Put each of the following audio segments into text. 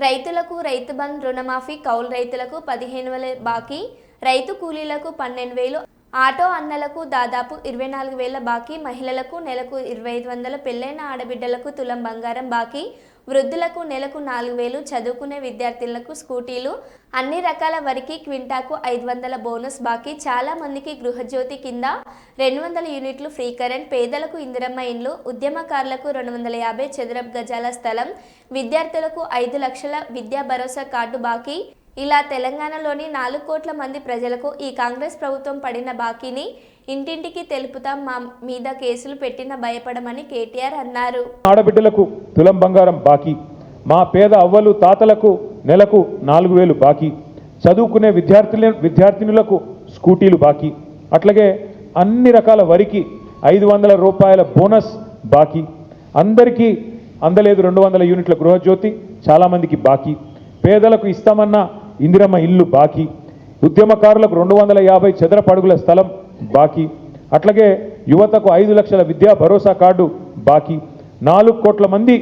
రైతులకు రైతు బంద్ రుణమాఫీ కౌలు రైతులకు పదిహేను వేల బాకీ రైతు కూలీలకు పన్నెండు వేలు ఆటో అన్నలకు దాదాపు ఇరవై నాలుగు వేల బాకీ మహిళలకు నెలకు ఇరవై ఐదు వందల పెళ్ళైన ఆడబిడ్డలకు తులం బంగారం బాకీ వృద్ధులకు నెలకు నాలుగు వేలు చదువుకునే విద్యార్థులకు స్కూటీలు అన్ని రకాల వరికి క్వింటాకు ఐదు వందల బోనస్ బాకీ. చాలా మందికి గృహజ్యోతి కింద రెండు వందల యూనిట్లు ఫ్రీ కరెంట్ పేదలకు ఇందిరమ్మ ఇండ్లు ఉద్యమకారులకు రెండు వందల యాభై చదరపు గజాల స్థలం విద్యార్థులకు ఐదు లక్షల విద్యా భరోసా కార్డు బాకీ. ఇలా తెలంగాణలోని నాలుగు కోట్ల మంది ప్రజలకు ఈ కాంగ్రెస్ ప్రభుత్వం పడిన బాకీని ఇంటింటికి తెలుపుతాం మా మీద కేసులు పెట్టిన భయపడమని కేటీఆర్ అన్నారు. ఆడబిడ్డలకు తులం బంగారం బాకీ మా పేద అవ్వలు తాతలకు నెలకు నాలుగు వేలు బాకీ చదువుకునే విద్యార్థుల విద్యార్థినులకు స్కూటీలు బాకీ అట్లాగే అన్ని రకాల వరికి ఐదు వందల రూపాయల బోనస్ బాకీ అందరికీ అందలేదు రెండు వందల యూనిట్ల గృహజ్యోతి చాలామందికి బాకీ పేదలకు ఇస్తామన్న ఇందిరమ్మ ఇల్లు బాకీ. ఉద్యమకారులకు రెండు వందల యాభై చదరపడుగుల స్థలం బాకీ. అట్లాగే యువతకు ఐదు లక్షల విద్యా భరోసా కార్డు బాకీ. నాలుగు కోట్ల మంది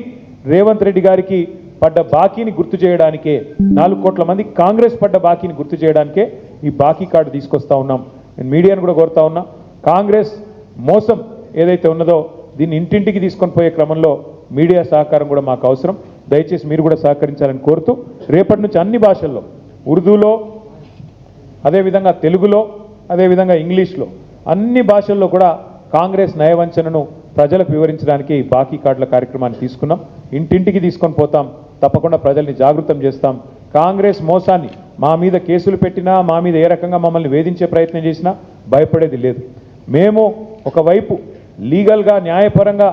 రేవంత్ రెడ్డి గారికి పడ్డ బాకీని గుర్తు చేయడానికే నాలుగు కోట్ల మంది కాంగ్రెస్ పడ్డ బాకీని గుర్తు చేయడానికే ఈ బాకీ కార్డు తీసుకొస్తా ఉన్నాం. నేను మీడియాను కూడా కోరుతా ఉన్నా. కాంగ్రెస్ మోసం ఏదైతే ఉన్నదో దీన్ని ఇంటింటికి తీసుకొని పోయే క్రమంలో మీడియా సహకారం కూడా మాకు అవసరం. దయచేసి మీరు కూడా సహకరించాలని కోరుతూ రేపటి నుంచి అన్ని భాషల్లో ఉర్దూలో అదేవిధంగా తెలుగులో అదేవిధంగా ఇంగ్లీష్లో అన్ని భాషల్లో కూడా కాంగ్రెస్ నయవంచనను ప్రజలకు వివరించడానికి బాకీ కార్డుల కార్యక్రమాన్ని తీసుకున్నాం. ఇంటింటికి తీసుకొని పోతాం. తప్పకుండా ప్రజల్ని జాగృతం చేస్తాం. కాంగ్రెస్ మోసాన్ని మా మీద కేసులు పెట్టినా మా మీద ఏ రకంగా మమ్మల్ని వేధించే ప్రయత్నం చేసినా భయపడేది లేదు. మేము ఒకవైపు లీగల్గా న్యాయపరంగా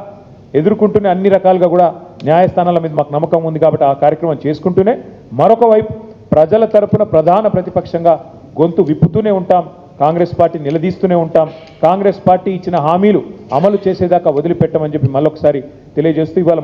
ఎదుర్కొంటూనే అన్ని రకాలుగా కూడా న్యాయస్థానాల మీద మాకు నమ్మకం ఉంది కాబట్టి ఆ కార్యక్రమం చేసుకుంటూనే మరొక వైపు ప్రజల తరపున ప్రధాన ప్రతిపక్షంగా గొంతు విప్పుతూనే ఉంటాం. కాంగ్రెస్ పార్టీ నిలదీస్తూనే ఉంటాం. కాంగ్రెస్ పార్టీ ఇచ్చిన హామీలు అమలు చేసేదాకా వదిలిపెట్టమని చెప్పి మళ్ళొకసారి తెలియజేస్తూ ఇవాళ